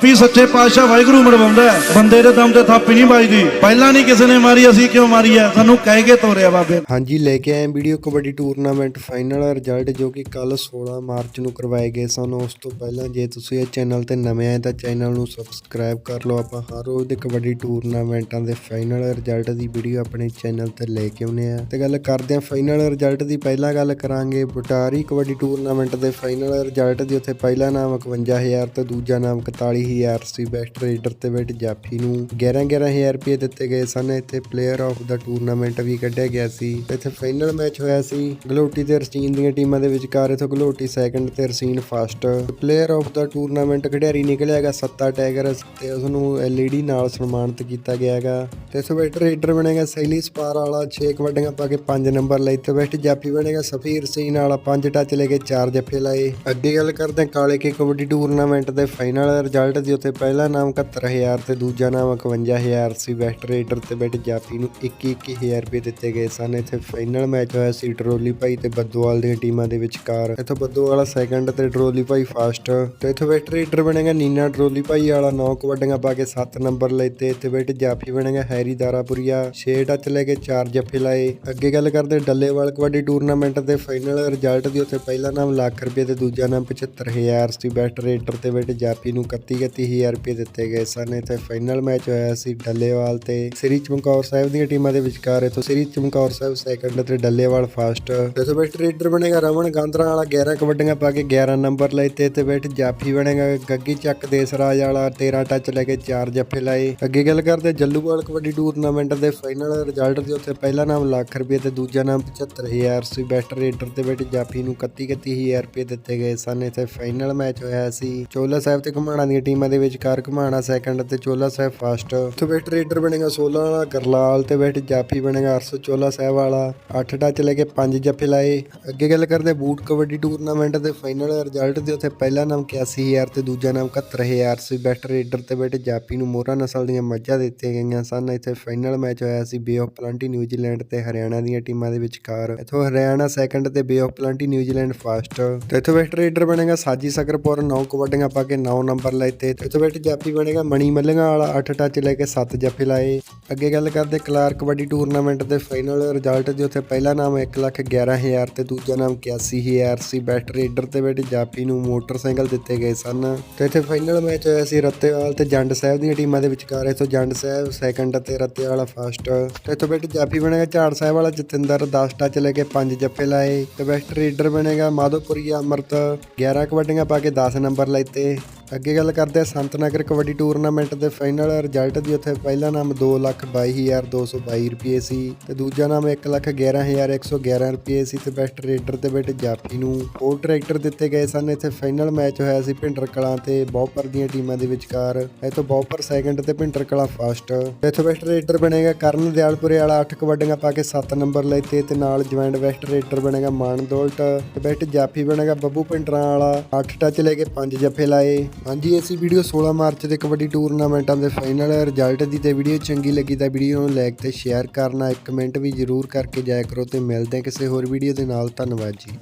ਥਾਪੀ ਸੱਚੇ ਪਾਤਸ਼ਾਹ ਵਾਹਿਗੁਰੂ ਮਰਵਾਉਂਦਾ ਬੰਦੇ ਦੇ ਦਮ ਤੇ ਥਾਪੀ ਨਹੀਂ ਵੱਜਦੀ। ਪਹਿਲਾਂ ਨਹੀਂ ਕਿਸੇ ਨੇ ਮਾਰੀ, ਅਸੀਂ ਕਿਉਂ ਮਾਰੀ ਹੈ? ਸਾਨੂੰ ਕਹਿ ਕੇ ਤੋਰਿਆ ਬਾਬੇ। ਹਾਂਜੀ, ਲੈ ਕੇ ਆਏ video kabaddi tournament final. Result ਜੋ ਕਿ ਕੱਲ 16 ਮਾਰਚ ਨੂੰ ਕਰਵਾਏ ਗਏ ਸਨ। ਉਸ ਤੋਂ ਪਹਿਲਾਂ ਜੇ ਤੁਸੀਂ ਇਹ ਚੈਨਲ ਤੇ ਨਵੇਂ ਆਏ ਤਾਂ ਚੈਨਲ ਨੂੰ ਸਬਸਕ੍ਰਾਈਬ ਕਰ ਲਓ। ਆਪਾਂ ਹਰ ਰੋਜ਼ ਦੇ ਕਬੱਡੀ ਟੂਰਨਾਮੈਂਟਾਂ ਦੇ ਫਾਈਨਲ ਰਿਜ਼ਲਟ ਦੀ ਵੀਡੀਓ ਆਪਣੇ ਚੈਨਲ ਤੇ ਲੈ ਕੇ ਆਉਨੇ ਆ ਤੇ ਗੱਲ ਕਰਦੇ ਹਾਂ ਫਾਈਨਲ ਰਿਜ਼ਲਟ ਦੀ। ਪਹਿਲਾਂ ਗੱਲ ਕਰਾਂਗੇ ਬਟਾਰੀ ਕਬੱਡੀ ਟੂਰਨਾਮੈਂਟ ਦੇ ਫਾਈਨਲ ਰਿਜ਼ਲਟ ਦੀ। ਉੱਥੇ ਪਹਿਲਾ ਨਾਮ 51000 ਤੇ ਦੂਜਾ ਨਾਮ 41000 ਸੀ ਬੈਸਟ ਰੇਡਰ ਤੇ ਬੈਟ ਜਾਫੀ ਨੂੰ। 11 11000 ਰੁਪਏ ਦਿੱਤੇ ਗਏ ਸਨ। ਇੱਥੇ ਪਲੇਅਰ ਆਫ ਦਾ ਟੂਰਨਾਮੈਂਟ ਵੀ ਕੱਢਿਆ ਗਿਆ ਸੀ। ਇੱਥੇ ਫਾਈਨਲ ਮੈਚ ਹੋਇਆ ਸੀ। ਗਲੋਟੀ ਤੇ ਰਸੀਨ ਦੀਆਂ ਟੀਮਾਂ ਦੇ ਵਿਚਕਾਰ ਇਥੋਂ ਗਲੋਟੀ ਸੈਕੰਡ ਤੇ Rasin first player of the tournament ਖਿਡਾਰੀ ਨਿਕਲਿਆਗਾ ਸੱਤਾ ਟਾਈਗਰ ਤੇ ਉਸ ਨੂੰ ਐਲਈਡੀ ਨਾਲ ਸਨਮਾਨਿਤ ਕੀਤਾ ਗਿਆ ਗਿਆਗਾ ਤੇ ਇਸ ਬੈਟ ਰੇਡਰ ਬਣੇਗਾ ਸੈਲੀ ਸਪਾਰ ਵਾਲਾ। 6 ਕਬੱਡੀਆਂ ਪਾ ਕੇ 5 ਨੰਬਰ ਲਈ ਤੇ ਬੈਸਟ ਜਾਫੀ ਬਣੇਗਾ ਸਫੀਰ ਸੀਨ ਵਾਲਾ। 5 ਟੱਚ ਲੈ ਕੇ 4 ਜੱਫੇ ਲਾਏ। ਅੱਗੇ ਗੱਲ ਕਰਦੇ ਕਾਲੇ ਕੇ ਕਬੱਡੀ ਟੂਰਨਾਮੈਂਟ ਦੇ ਫਾਈਨਲ ਰਿਜ਼ਲਟ ਦੀ ਉੱਤੇ ਪਹਿਲਾ ਨਾਮ 71000 ਤੇ ਦੂਜਾ ਨਾਮ 51000 ਸੀ। ਬੈਸਟ ਰੇਡਰ ਤੇ ਬੈਟ ਜਾਫੀ ਨੂੰ 21-21000 ਰੁਪਏ ਦਿੱਤੇ ਗਏ ਸਨ। ਇੱਥੇ ਫਾਈਨਲ ਮੈਚ ਹੋਇਆ ਸੀ ਡਰੋਲੀ ਭਾਈ ਤੇ ਬੱਦੋਵਾਲ ਦੀਆਂ ਟੀਮਾਂ ਦੇ ਵਿਚਕਾਰ। ਇੱਥੋਂ ਬੱਦੋਵਾਲਾ ਸੈਕੰਡ ਤੇ ਡਰੋਲੀ ਭਾਈ ਫਸਟ ਤੇ ਇੱਥੋਂ ਬੈਸਟ ਰੇਡਰ ਬਣੇਗਾ ਨੀਨਾ। ਡਰੋਲੀ ਭਾਈ ਵਾਲਾ 9 ਕਬੱਡੀਆਂ ਪਾ ਕੇ 7 ਨੰਬਰ ਲਏ ਤੇ ਇੱਥੇ ਬੈਟ ਜਾਫੀ ਬਣੇਗਾ ਹੈਰੀ ਦਾਰਾਪੁਰੀਆ। 6 ਟੱਚ ਲੈ ਕੇ 4 ਜੱਫੇ ਲਾਏ। ਅੱਗੇ ਗੱਲ ਕਰਦੇ ਡੱਲੇਵਾਲ ਕਬੱਡੀ ਟੂਰਨਾਮੈਂਟ ਦੇ ਫਾਈਨਲ ਰਿਜ਼ਲਟ ਦੀ। ਉੱਥੇ ਪਹਿਲਾ ਨਾਮ ਲੱਖ ਰੁਪਏ ਤੇ ਦੂਜਾ ਨਾਮ 75000 ਸੀ। ਬੈਸਟ ਰੇਡਰ ਤੇ ਬੈਟ ਜਾਫੀ ਨੂੰ 31000 ਰੁਪਏ ਦਿੱਤੇ ਗਏ ਸਨ। ਇੱਥੇ ਫਾਈਨਲ ਮੈਚ ਹੋਇਆ ਸੀ ਡੱਲੇਵਾਲ ਤੇ ਸ੍ਰੀ ਚਮਕੌਰ ਸਾਹਿਬ ਦੀਆਂ ਟੀਮਾਂ ਦੇ ਵਿਚਕਾਰ। ਇੱਥੋਂ ਸ੍ਰੀ ਚਮਕੌਰ ਸਾਹਿਬ ਸੈਕੰਡ ਤੇ ਡੱਲੇਵਾਲ ਫਸਟ ਇੱਥੇ ਬੈਸਟ ਰੇਡਰ ਬਣੇਗਾ ਰਮਨ ਗਾਂਦਰਾ ਵਾਲਾ। 11 ਕਬੱਡੀਆਂ ਪਾ ਕੇ 11 ਨੰਬਰ ਲਏ ਤੇ ਇੱਥੇ ਬੈਠ ਜਾਫੀ ਬਣੇਗਾ। ਗੱਗੀ ਚੱਕ ਦੇਸਰਾਜ ਵਾਲਾ 13 ਟੱਚ ਲੈ ਕੇ 4 ਜੱਫੇ ਲਾਏ। ਅੱਗੇ ਗੱਲ ਕਰਦੇ ਜੱਲੂਵਾਲ ਕਬੱਡੀ ਟੂਰਨਾਮੈਂਟ ਦੇ ਫਾਈਨਲ ਰਿਜ਼ਲਟ ਦੇ ਉੱਤੇ। ਪਹਿਲਾ ਨਾਮ ਲੱਖ ਰੁਪਏ ਤੇ ਦੂਜਾ ਨਾਮ 75000 ਸੀ ਬੈਸਟ ਰੇਡਰ ਤੇ ਬੈਠ ਜਾਫੀ ਨੂੰ 31000 ਰੁਪਏ ਦਿੱਤੇ ਗਏ ਸਨ। ਇੱਥੇ ਫਾਈਨਲ ਮੈਚ ਹੋਇਆ ਸੀ। ਚੋਲਾ ਸਾਹਿਬ ਤੇ ਘਮਾਣਾ ਦੀਆਂ ਟੀਮਾਂ ਦੇ ਵਿਚਕਾਰ ਘਮਾਣਾ ਸੈਕੰਡ ਤੇ ਚੋਲਾ ਸਾਹਿਬ ਫਸਟ ਇੱਥੇ ਬੈਠ ਰੇਡਰ ਬਣੇਗਾ 16 ਵਾਲਾ, ਗਰਲਾਲ ਤੇ ਬੈਠ ਜਾਫੀ ਬਣੇਗਾ 800 ਚੋਲਾ ਸਾਹਿਬ ਵਾਲਾ 8 ਟੱਚ ਲੈ ਕੇ 5 ਜੱਫੇ ਲਾਏ। ਅੱਗੇ ਗੱਲ ਕਰਦੇ ਬੂਟ ਕਬੱਡੀ ਟੂਰਨਾਮੈਂਟ ਦੇ ਫਾਈਨਲ ਰਿਜ਼ਲਟ ਦੇ, ਉੱਥੇ ਪਹਿਲਾ ਨਾਮ 81000 ਤੇ ਦੂਜਾ ਨਾਮ 71000 ਸੀ। ਬੈਸਟ ਰੇਡਰ ਤੇ ਬੈਠ ਜਾਫੀ ਨੂੰ ਮੋਹਰਾ ਨਸਲ ਦੀਆਂ ਮੱਝਾਂ ਦਿੱਤੀਆਂ ਗਈਆਂ ਸਨ। ਇੱਥੇ ਫਾਈਨਲ ਮੈਚ ਹੋਇਆ ਸੀ Bay of Plenty New Zealand ਤੇ ਹਰਿਆਣਾ ਦੀਆਂ ਟੀਮਾਂ ਦੇ ਵਿਚਕਾਰ। ਇੱਥੋਂ ਹਰਿਆਣਾ ਸੈਕੰਡ ਤੇ Bay of Plenty New Zealand first ਤੇ ਇੱਥੋਂ ਬੈਸਟ ਰੇਡਰ ਬਣੇਗਾ ਸਾਜੀ ਸਕਰਪੁਰ 9 ਕਬੱਡੀਆਂ ਪਾ ਕੇ 9 ਨੰਬਰ ਲੈ ਲਏ ਤੇ ਇੱਥੋਂ ਬੈਠ ਜਾਫੀ ਬਣੇਗਾ ਮਣੀ ਮੱਲੀਆਂ ਵਾਲਾ 8 ਟੱਚ ਲੈ ਕੇ 7 ਜੱਫੇ ਲਾਏ। ਅੱਗੇ ਗੱਲ ਕਰਦੇ ਕਲਾਰ ਕਬੱਡੀ ਟੂਰਨਾਮੈਂਟ ਦੇ ਫਾਈਨਲ ਰਿਜ਼ਲਟ ਦੇ, ਉੱਥੇ ਪਹਿਲਾ ਨਾਮ 111000 ਤੇ ਦੂਜਾ ਨਾਮ 81000 ਸੀ। ਬੈਸਟ ਰੇਡਰ ਤੇ ਬੈਠ ਜਾਫੀ ਨੂੰ ਮੋਟਰਸਾਈਕਲ ਦਿੱਤੇ ਗਏ ਸਨ। ਤੇ ਇੱਥੇ ਫਾਈਨਲ ਮੈਚ ਹੋਇਆ ਸੀ ਰੱਤੇਵਾਲ ਤੇ ਜੰਡ ਸਾਹਿਬ ਦੀਆਂ ਟੀਮਾਂ ਦੇ ਵਿਚਕਾਰ। ਇੱਥੋਂ ਜੰਡ ਸਾਹਿਬ ਸੈਕੰਡ ਤੇ ਰੱਤੇਵਾਲ ਫਸਟ ਤੇ ਇੱਥੋਂ ਬੈਠ ਜਾਫੀ ਬਣੇਗਾ ਝਾੜ ਸਾਹਿਬ ਵਾਲਾ, ਜਤਿੰਦਰ 10 ਟੱਚ ਲੈ ਕੇ 5 ਜੱਫੇ ਲਾਏ। ਤੇ ਬੈਸਟ ਰੇਡਰ ਬਣੇਗਾ ਮਾਧੋਪੁਰੀਆ ਅਮਰਤ। 11 ਕਬੱਡੀਆਂ ਪਾ ਕੇ 10 ਨੰਬਰ ਲਏ ਤੇ। ਅੱਗੇ ਗੱਲ ਕਰਦੇ ਆ ਸੰਤ ਨਗਰ ਕਬੱਡੀ ਟੂਰਨਾਮੈਂਟ ਦੇ ਫਾਈਨਲ ਰਿਜ਼ਲਟ ਦੀ। ਉੱਥੇ ਪਹਿਲਾ ਨਾਮ 222222 ਰੁਪਏ ਸੀ ਤੇ ਦੂਜਾ ਨਾਮ 111111 ਰੁਪਏ ਸੀ ਤੇ ਬੈਸਟ ਰੇਡਰ ਤੇ ਬੈਟ ਜਾਫੀ ਨੂੰ ਹੋਰ ਟਰੈਕਟਰ ਦਿੱਤੇ ਗਏ ਸਨ। ਇੱਥੇ ਫਾਈਨਲ ਮੈਚ ਹੋਇਆ ਸੀ ਭਿੰਡਰ ਕਲਾਂ ਤੇ ਬੌਪਰ ਦੀਆਂ ਟੀਮਾਂ ਦੇ ਵਿਚਕਾਰ। ਇੱਥੋਂ ਬੌਪਰ ਸੈਕੰਡ ਤੇ ਭਿੰਡਰ ਕਲਾਂ ਫਸਟ ਇੱਥੋਂ ਬੈਸਟ ਰੇਡਰ ਬਣੇਗਾ ਕਰਨ ਦਿਆਲਪੁਰੇ ਵਾਲਾ। 8 ਕਬੱਡੀਆਂ ਪਾ ਕੇ 7 ਨੰਬਰ ਲਏ ਤੇ ਨਾਲ ਜੁਆਇੰਟ ਬੈਸਟ ਰੇਡਰ ਬਣੇਗਾ ਮਾਨਦੋਲਟ। ਤੇ ਬੈਸਟ ਜਾਫੀ ਬਣੇਗਾ ਬੱਬੂ ਭਿੰਡਰਾਂ ਵਾਲਾ। 8 ਟੱਚ ਲੈ ਕੇ 5 ਜੱਫੇ ਲਾਏ। ਹਾਂਜੀ, ਅਸੀਂ ਵੀਡੀਓ 16 ਮਾਰਚ ਦੇ ਕਬੱਡੀ ਟੂਰਨਾਮੈਂਟਾਂ ਦੇ ਫਾਈਨਲ ਰਿਜ਼ਲਟ ਦੀ ਤੇ ਵੀਡੀਓ ਚੰਗੀ ਲੱਗੀ ਤਾਂ ਵੀਡੀਓ ਨੂੰ ਲਾਈਕ ਤੇ ਸ਼ੇਅਰ ਕਰਨਾ, ਇੱਕ ਕਮੈਂਟ ਵੀ ਜ਼ਰੂਰ ਕਰਕੇ ਜਾਇਆ ਕਰੋ ਤੇ ਮਿਲਦੇ ਹਾਂ ਕਿਸੇ ਹੋਰ ਵੀਡੀਓ ਦੇ ਨਾਲ, ਧੰਨਵਾਦ ਜੀ।